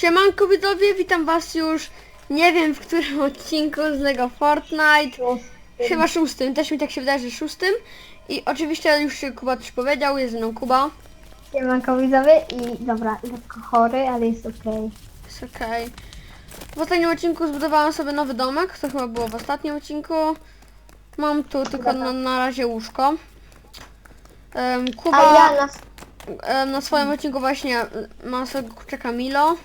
Siemanko widzowie, witam was już nie wiem w którym odcinku z Lego Fortnite. Chyba szóstym, też mi tak się wydaje, że szóstym. I oczywiście już się Kuba też powiedział, jest ze mną Kuba. Siemanko widzowie i dobra, lekko chory, ale jest okej. Jest okej. W ostatnim odcinku zbudowałam sobie nowy domek, to chyba było w ostatnim odcinku. Mam tu tylko na, na razie łóżko. Em, A Kuba ja nas em, na swoim odcinku właśnie em, ma swojego kurczaka Milo.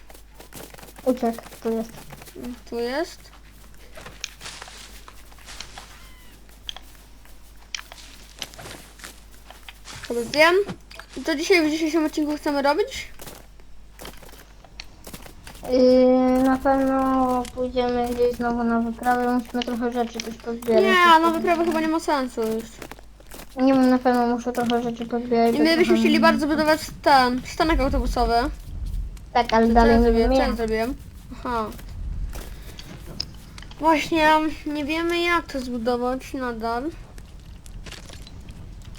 Uciekł, tu jest. Tu jest. Sobie zjem. To dzisiaj w dzisiejszym odcinku chcemy robić? Yy, na pewno pójdziemy gdzieś znowu na wyprawę, musimy trochę rzeczy też pozbierać. Nie, na wyprawę chyba nie ma sensu już. Nie wiem, na pewno muszę trochę rzeczy pozbierać. I my byśmy chcieli bardzo budować ten przystanek autobusowy. Tak, ale Co dalej ja nie zrobiłem? Co ja wiem. zrobiłem? Aha. Właśnie, nie wiemy jak to zbudować nadal.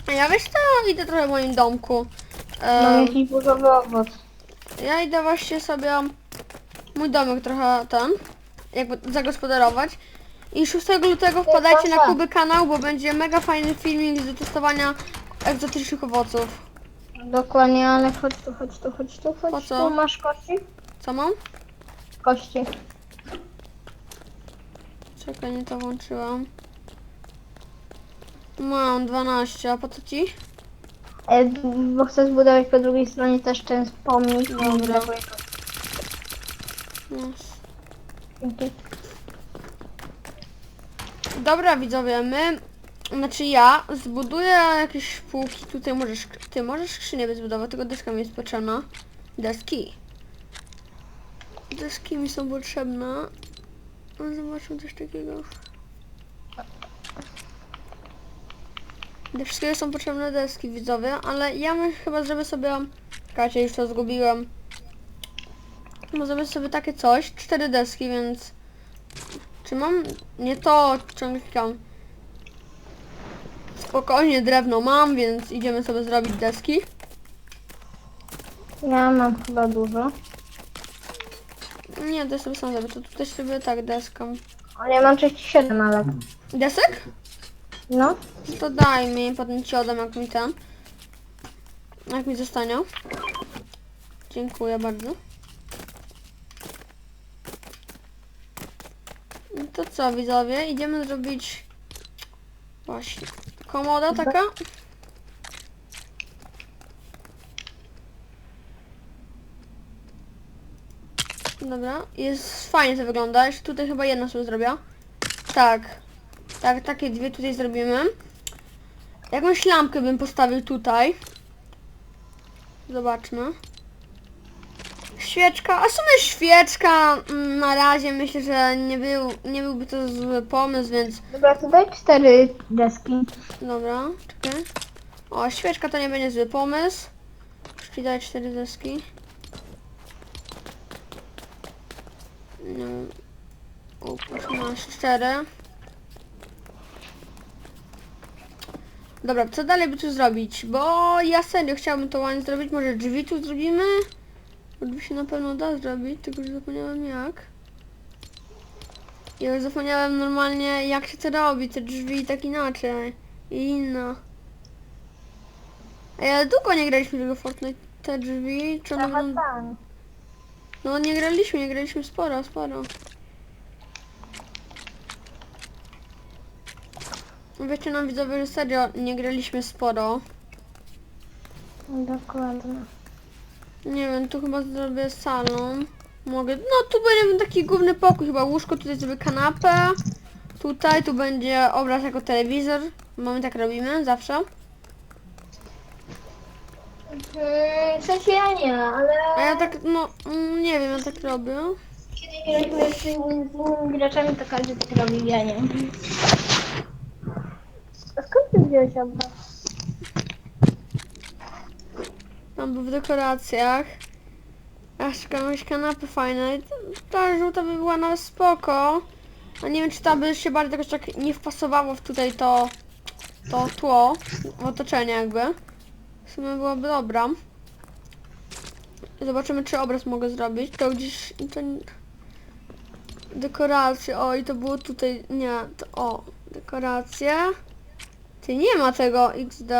A ja wiesz co, idę trochę w moim domku. Mam Em, jakiś burzowy owoc. Ja idę właśnie sobie mój domek trochę ten, jakby zagospodarować. I 6 lutego wpadajcie na. Kuby kanał, bo będzie mega fajny filmik z testowania egzotycznych owoców. Dokładnie, ale chodź tu, chodź tu, chodź tu, chodź Po co? tu. Masz kości? Co mam? Kości. Czekaj, nie to włączyłam. Mam 12, a po co ci? E, bo chcę zbudować po drugiej stronie też ten pomnik. Dobra. Yes. Dzięki. Dobra widzowie, my, znaczy ja zbuduję jakieś półki, tutaj możesz, ty możesz skrzynię zbudować, tylko deska mi jest potrzebna. Deski. Deski mi są potrzebne. No, Zobaczmy coś takiego. Do wszystkiego są potrzebne deski widzowie, ale ja my chyba zrobię sobie, czekajcie już to zgubiłem. Zrobię sobie takie coś, cztery deski, więc czy mam... Nie to, ciągle klikam. Spokojnie, drewno mam, więc idziemy sobie zrobić deski. Ja mam chyba dużo. Nie, to sobie sam zrobię, to tutaj sobie tak deską. Ale ja mam 37, ale... Desek? No. To daj mi, potem ci oddam jak mi ten. Jak mi zostanie. Dziękuję bardzo. No To co widzowie, idziemy zrobić właśnie komoda taka. Dobra, jest fajnie to wygląda. Jeszcze tutaj chyba jedno sobie zrobię. Tak. Tak, takie dwie tutaj zrobimy. Jakąś lampkę bym postawił tutaj. Zobaczmy. Świeczka, a w sumie świeczka mm, na razie myślę, że nie, był, nie byłby to zły pomysł, więc Dobra, to daj cztery deski. dobra, czekaj. O, świeczka to nie będzie zły pomysł. Czyli daj cztery deski. No. O, masz cztery. Dobra, co dalej by tu zrobić? Bo ja serio chciałabym to ładnie zrobić. Może drzwi tu zrobimy? Drzwi się na pewno da zrobić, tylko że zapomniałem jak. Ja już zapomniałem normalnie jak się to robi, te drzwi tak inaczej. I inno. Ej, ale długo nie graliśmy tego Fortnite. Te drzwi, czy one będą... tam. No nie graliśmy, nie graliśmy sporo, sporo. Wiecie nam widzowie, że serio nie graliśmy sporo. Dokładnie. Nie wiem, tu chyba zrobię salon. Mogę, no tu będzie taki główny pokój, chyba łóżko, tutaj zrobię kanapę. Tutaj, tu będzie obraz jako telewizor. Bo my tak robimy, zawsze. Hmm, w sensie ja nie, ale A ja tak, no, mm, nie wiem, ja tak robię. kiedy graliśmy z innymi graczami, to każdy tak robił, ja nie. A skąd ty wziąłeś obraz? Był w dekoracjach. Ja szukam jakieś kanapy fajne. Ta żółta by była nawet spoko. A nie wiem czy ta by się bardziej tak nie wpasowało w tutaj to to tło, w otoczenie jakby. W sumie byłaby dobra. Zobaczymy, czy obraz mogę zrobić. To gdzieś... To... Dekoracje. O, i to było tutaj... Nie, to... O, dekoracje. Ty, nie ma tego XD.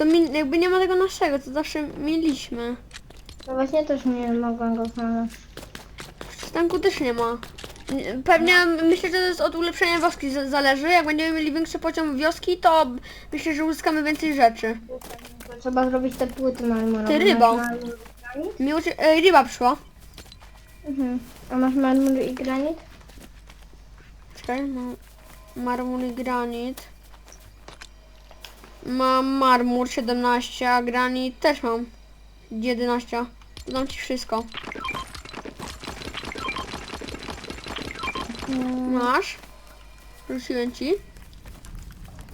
Co mi... Jakby nie ma tego naszego, to zawsze mieliśmy. To właśnie też nie mogłam go znaleźć. W przystanku też nie ma. Nie- Pewnie myślę, że to jest od ulepszenia wioski z- zależy. Jak będziemy mieli większy poziom wioski, to myślę, że uzyskamy więcej rzeczy. Trzeba zrobić te płyty marmurowe. Ty, rybą. Masz marmur i granit? Ej, ryba przyszła. Mhm. A masz marmur i granit? Czekaj, mam marmur i granit. Mam marmur 17, a granit też mam 11. Dam ci wszystko. Mhm. Masz? Rzuciłem ci.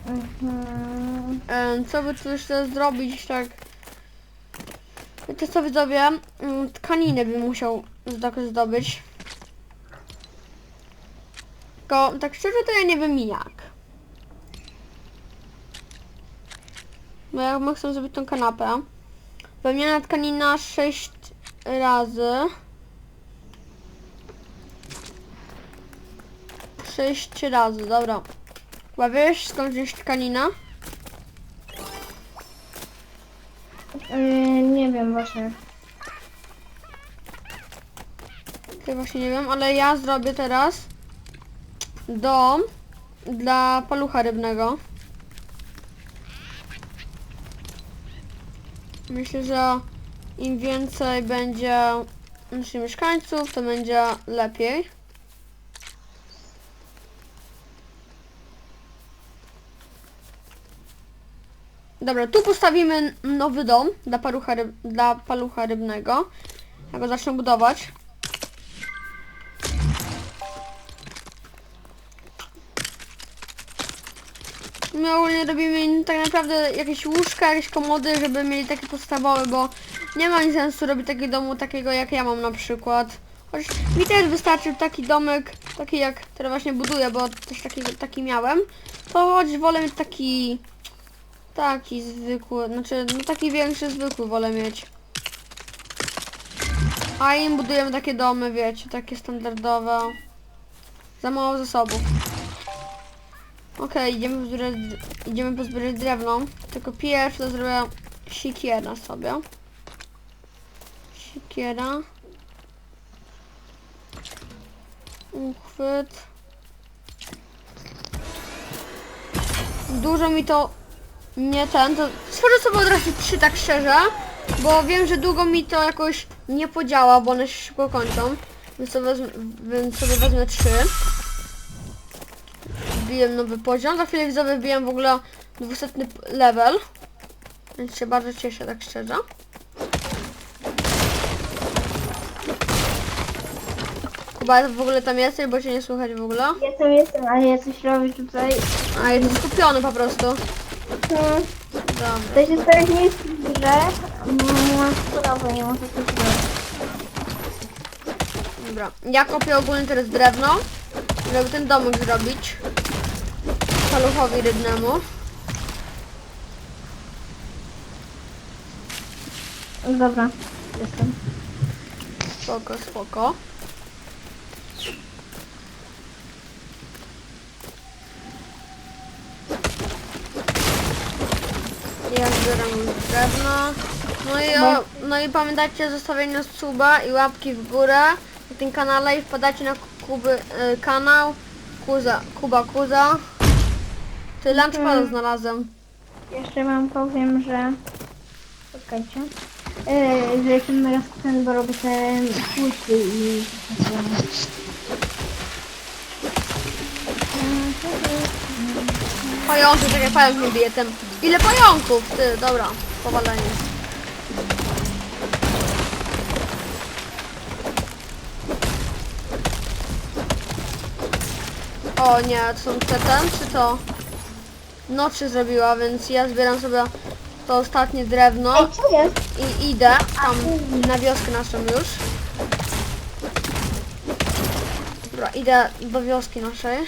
Mhm. Em, Co by tu jeszcze zrobić, tak? Wiecie co widzowie? Mm, Tkaninę bym musiał zdo- zdobyć. Tylko tak szczerze to ja nie wiem jak. Bo ja my chcę zrobić tą kanapę. Wymiana tkanina 6 razy. 6 razy, dobra. Chyba wiesz skąd wziąć tkanina? Yy, nie wiem właśnie. Ja właśnie nie wiem, ale ja zrobię teraz dom dla palucha rybnego. Myślę, że im więcej będzie naszych mieszkańców, to będzie lepiej. Dobra, tu postawimy nowy dom dla palucha, ryb, dla palucha rybnego. Ja go zacznę budować. My ogólnie robimy tak naprawdę jakieś łóżka, jakieś komody, żeby mieli takie podstawowe, bo nie ma nic sensu robić takiego domu takiego jak ja mam na przykład. Chociaż mi też wystarczy taki domek, taki jak teraz właśnie buduję, bo też taki, taki miałem. To choć wolę mieć taki, taki zwykły, znaczy no taki większy zwykły wolę mieć. A im budujemy takie domy, wiecie, takie standardowe. Za mało zasobów. Okej, idziemy, pozbierać, idziemy pozbierać drewno. Tylko pierwszy to zrobię sikiera sobie. Sikiera. Uchwyt. Dużo mi to nie ten, to stworzę sobie od razu trzy tak szczerze, bo wiem, że długo mi to jakoś nie podziała, bo one się szybko kończą. Więc sobie wezmę, więc sobie wezmę trzy wbiłem nowy poziom. Za chwilę widzowie wbijam w ogóle 200 level. Więc się bardzo cieszę, tak szczerze. Kuba w ogóle tam jesteś, bo cię nie słychać w ogóle. Jestem, jestem, ale ja coś robię tutaj. A jestem skupiony po prostu. Hmm. Dobra. To się teraz nie jest w grze. Mam sprawę, nie muszę coś zrobić. Dobra. Ja kopię ogólnie teraz drewno, żeby ten domek zrobić. Paluchowi rybnemu. Dobra, jestem. Spoko, spoko. Ja zbieram już drewno. No i, o, no i pamiętajcie o zostawieniu suba i łapki w górę na tym kanale i wpadajcie na Kuby, y, kanał Kuza, Kuba Kuza. Ty lunchpada Mhm. znalazłem. Jeszcze wam powiem, że... Czekajcie. Yy, że jestem mega skupiony, bo robię te płyty i... Pająki, czekaj, pająk mnie bije ten. Ile pająków? Ty, dobra, powalenie. O nie, to są te ten, czy to? Noczy zrobiła, więc ja zbieram sobie to ostatnie drewno Ej, co jest? i idę tam na wioskę naszą już. Dobra, idę do wioski naszej.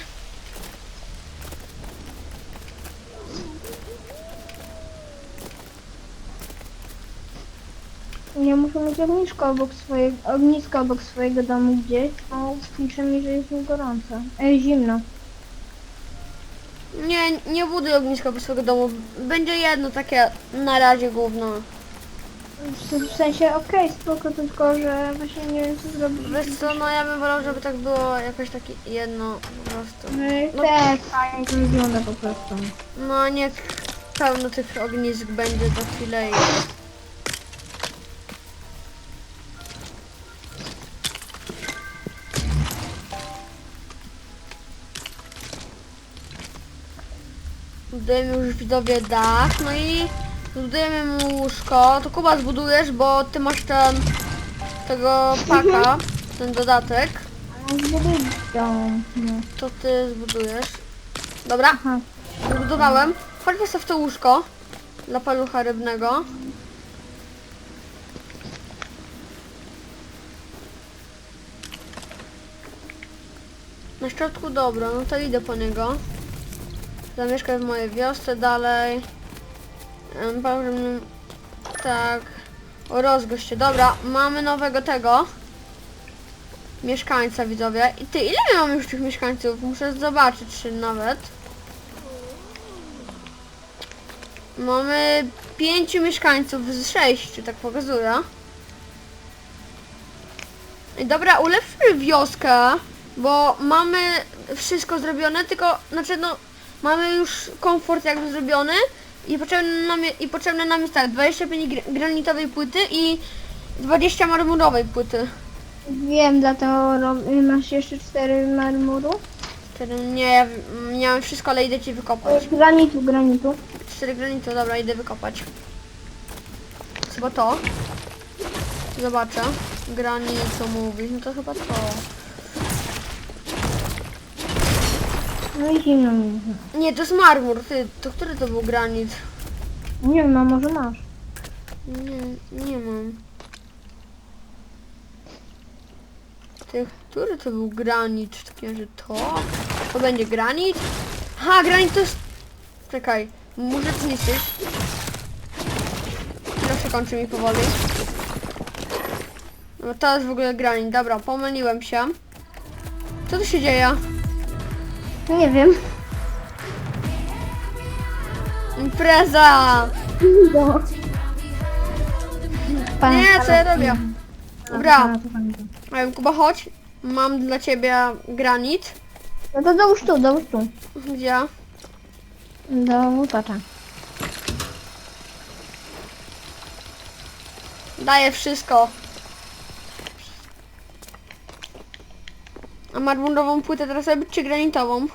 Ja muszę mieć ognisko obok swojego, ognisko obok swojego domu gdzieś, bo pisze mi, że jest mi gorąco. E, zimno. Nie, nie buduj ogniska po swojego domu. Będzie jedno takie na razie gówno. W, sensie, okej, spoko, tylko że właśnie nie wiem co zrobić. Wiesz co, no ja bym wolał, żeby tak było jakoś takie jedno po prostu. No i No. tak, fajnie to wygląda po prostu. No nie pełno tych ognisk będzie za chwilę i... Budujemy już widzowie dach, no i zbudujemy mu łóżko. To Kuba zbudujesz, bo ty masz ten tego paka, ten dodatek. No. To ty zbudujesz. Dobra, Aha. Zbudowałem. Chodźmy sobie w to łóżko dla palucha rybnego. Na środku dobra, no to idę po niego. Zamieszkaj w mojej wiosce dalej. Tak. O. Dobra, mamy nowego tego. Mieszkańca widzowie. I ty, ile my mamy już tych mieszkańców? Muszę zobaczyć czy nawet. Mamy pięciu mieszkańców z sześciu, tak pokazuje. I Dobra, ulepszymy wioskę, bo mamy wszystko zrobione, tylko, znaczy no, mamy już komfort jakby zrobiony i potrzebne nam, je- i potrzebne nam jest tak, 25 gr- granitowej płyty i 20 marmurowej płyty. Wiem, dlatego masz jeszcze cztery marmuru. Wtedy nie, ja w- miałem wszystko, ale idę ci wykopać. Granitu, granitu. 4 granity, dobra, idę wykopać. Chyba to. Zobaczę. Granit, co mówi. No to chyba to. No i zimno mi. Nie, to jest marmur. Ty, to który to był granit? Nie wiem, a może masz. Nie, nie mam. Ty, który to był granit? Takie, że to? To będzie granit? Ha, granit to jest... Czekaj, muszę zniszczyć. Proszę kończy mi powoli. No to jest w ogóle granit, dobra, pomyliłem się. Co tu się dzieje? Nie wiem. Impreza! No. Nie, co ja robię? Dobra. Ej, Kuba, chodź. Mam dla ciebie granit. No to dołóż tu, dołóż tu. Gdzie? Do łupacza. Daję wszystko. A marmurową płytę teraz robić czy granitową?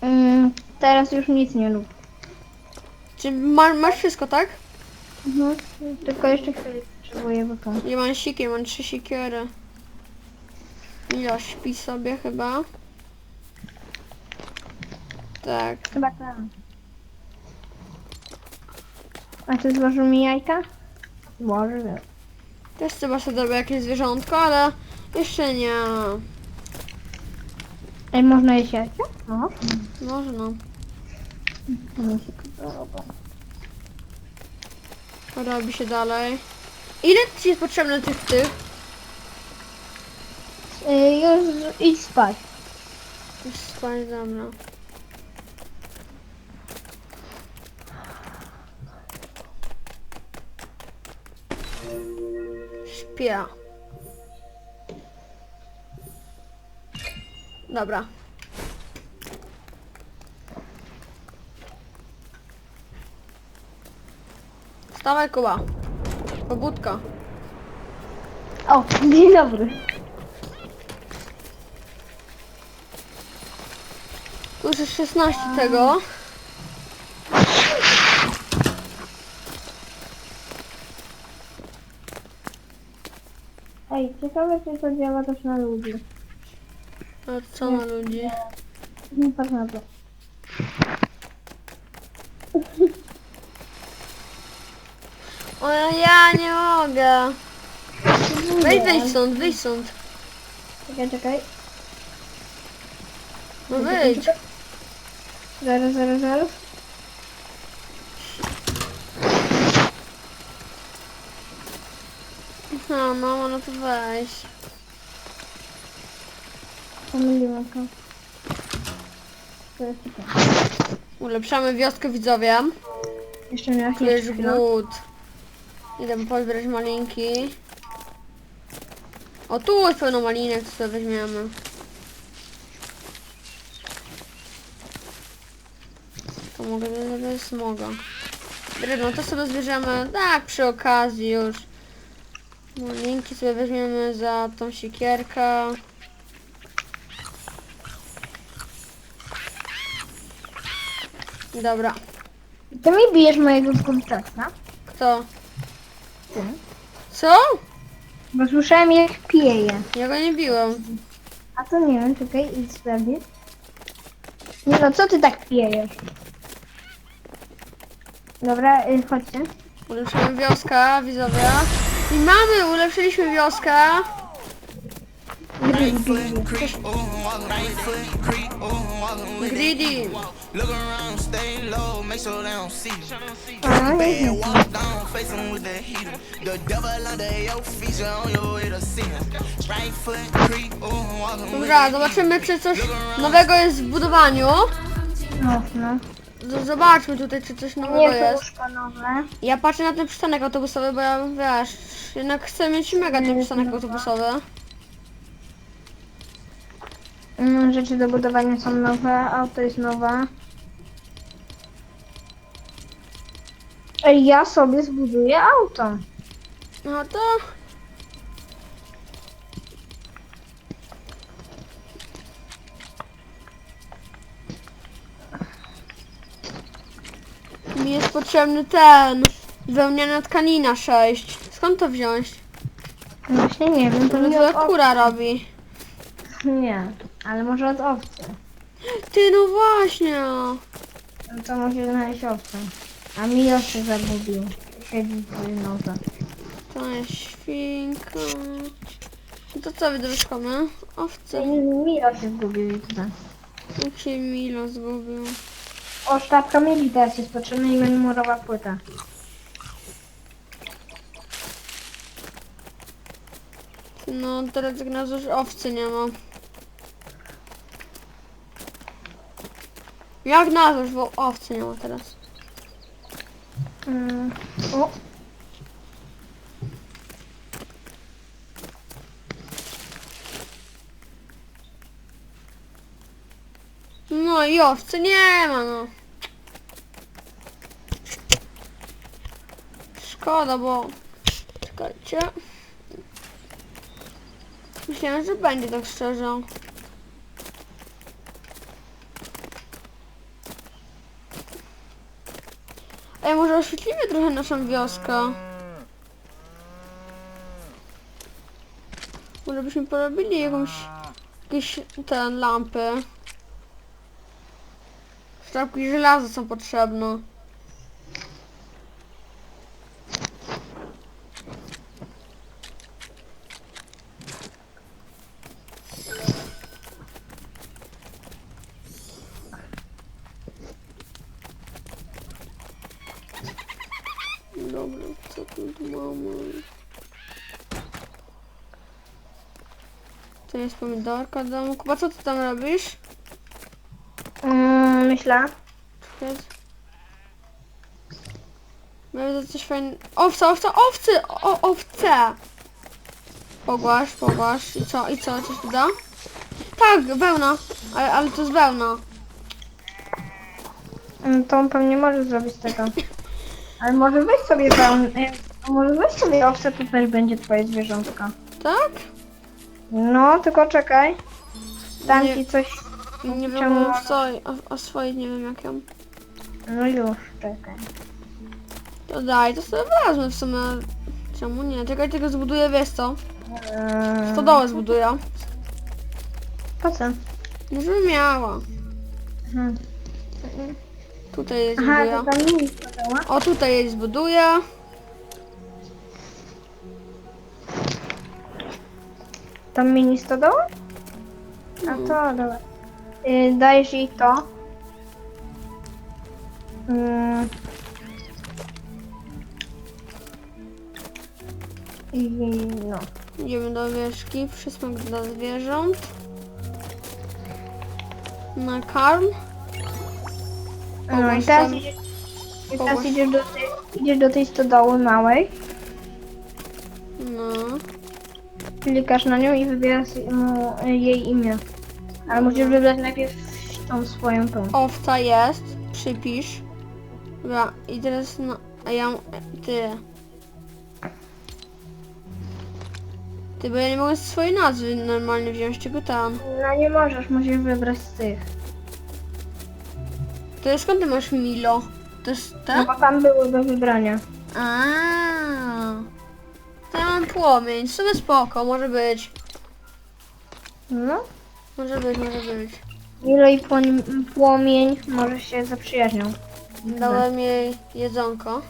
Mm, teraz już nic nie lub. Czy ma, masz wszystko, tak? Mhm. Tylko jeszcze chwilę potrzebuję, bo to... Nie mam siki, mam trzy sikiery. Ja śpi sobie chyba. Tak. Chyba tam. A ty złożył mi jajka? Złożył. Też chyba sobie zrobię jakieś zwierzątko, ale jeszcze nie. Ej, można jeść jajka? No. Można. To mi się podoba. Robi się dalej. Ile ci jest potrzebne tych tych? Ej, już idź spać. Już spać, dobra. Śpię. Dobra. Wstawaj, Kuba. Pobudka. O, dzień dobry. Tu już jest 16 tego. Ej, ciekawe czy to działa też na ludzi. A co na ludzi? Nie patrz na to. O, ja nie mogę. Wejdź, wyjdź stąd, wyjdź stąd. Czekaj, czekaj. No wyjdź. Zaraz, zaraz, zaraz. Aha, mama, no to weź. Pomyliłam go. To jest. Ulepszamy wioskę widzowie. Jeszcze miałeś Tu jest głód. Idę pozbierać malinki. O, tu jest pełno malinek, co sobie weźmiemy. To mogę, to jest moga. Dobra, no to sobie zbierzemy, tak, przy okazji już. Malinki sobie weźmiemy za tą siekierkę. Dobra, Ty mi bijesz mojego kurczaka? kto? Ty. Co? Bo słyszałem jak pieje. Ja go nie biłem. A to nie wiem, czekaj, idź sprawdzić. Nie no, co ty tak piejesz? Dobra, y, chodźcie. Ulepszyłem wioskę, widzowie. I mamy, ulepszyliśmy wioskę. with Greedy. Look around, stay low, make sure they don't see you. Bad, walk down, face 'em with the heater. The devil under your feet, you're on your way to see him. Right foot, creep, ooh, walk with Dobra, zobaczymy czy coś nowego jest w budowaniu. mocno. Z- Zobaczmy tutaj czy coś nowego Nie, jest. nowe. Ja patrzę na ten przystanek autobusowy, bo ja wiesz, jednak chcę mieć mega ten przystanek autobusowy. Mm, Rzeczy do budowania są nowe, auto jest nowe. Ej, ja sobie zbuduję auto. No to... Mi jest potrzebny ten wełniana tkanina 6. Skąd to wziąć? Właśnie nie wiem, to To mi twoja od owcy. kura robi. Nie, ale może od owcy. Ty no właśnie. No to może znaleźć owcę. A mi się zagubił. Siedzi w nodze. To jest świnka. No to co wydruszkamy? Owce. Milo się zgubił i. Jak się Milo zgubił. O, sztabka mieli teraz jest potrzebna i memorowa płyta. No teraz jak na już owcy nie ma. Jak nazwać, bo owcy nie ma teraz. Mm. O, No i owcy nie ma no. Szkoda, bo... Czekajcie. Myślałem, że będzie tak szczerze. Oświetlimy trochę naszą wioskę. Może byśmy porobili jakąś... Jakieś te lampy. Sztabki żelaza są potrzebne. Dobra, co tu mamy? To jest pomidorka do domu. Kuba, co ty tam robisz? mm, myślę. Jest. Mamy coś fajnego. Owca, owca, owcy! O, owce! Pogłasz, pogłasz. I co, i co? Coś tu da? Tak, wełna. Ale, ale to jest wełna. Mm, To on pewnie może zrobić tego. Ale może weź sobie pełn... e, Może weź sobie owce, to też będzie twoje zwierzątko. Tak? No, tylko czekaj. Dam Nie. ci coś. Nie wiem Czemu? o, swojej, o, o swojej nie wiem jak ją. No już, czekaj. To daj, to sobie wezmę w sumie. Czemu nie? Czekaj, tylko zbuduję, wiesz co? Eee, Stodołę zbuduję. Po co? No żeby miała. Mhm. Tutaj jej Aha, zbuduję. to tam nie jest stodoła. O, tutaj jej zbuduję. Tam mini stodoła? A to dobra. Y, dajesz jej to. Mm. I no. Idziemy do wieszki, przysmak dla zwierząt. Nakarm. No i teraz, tam- idziesz, i teraz idziesz, do tej, idziesz do tej stodoły małej, klikasz na nią i wybierasz mu y, jej imię. Ale musisz wybrać najpierw tą swoją tą. Owca jest. Przypisz. Dobra, i teraz no. A ja. Ty. Ty, bo ja nie mogę swojej nazwy normalnie wziąć, tylko tam. No nie możesz, musisz wybrać z tych. To jest skąd ty masz Milo? To jest No te? bo tam były do wybrania. Aaaa. To ja mam płomień, w sumie spoko, może być. No. Może być, może być. Milo i płomień, płomień może się zaprzyjaźnią. Dałem jej jedzonko.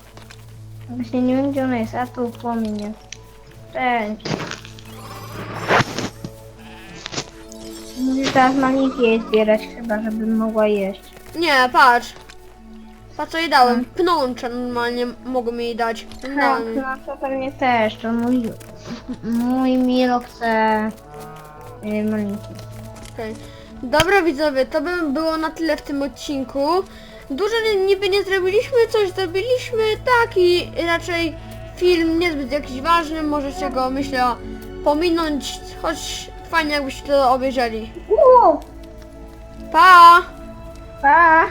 Właśnie nie wiem gdzie ona jest, a tu płomień jest. Cześć. Musisz teraz maliki jej zbierać chyba, żeby mogła jeść. Nie, patrz. Patrz co jej dałem. Pnącze normalnie mogą jej dać. Tak, Dałem. no to pewnie też, to mój, mój Milo chce y, maliki. Okej. Dobra widzowie, to by było na tyle w tym odcinku. Dużo ni- niby nie zrobiliśmy, coś zrobiliśmy, taki raczej film niezbyt jakiś ważny, możecie go myślę pominąć, choć fajnie jakbyście to obejrzeli. Uuu, Pa! pa!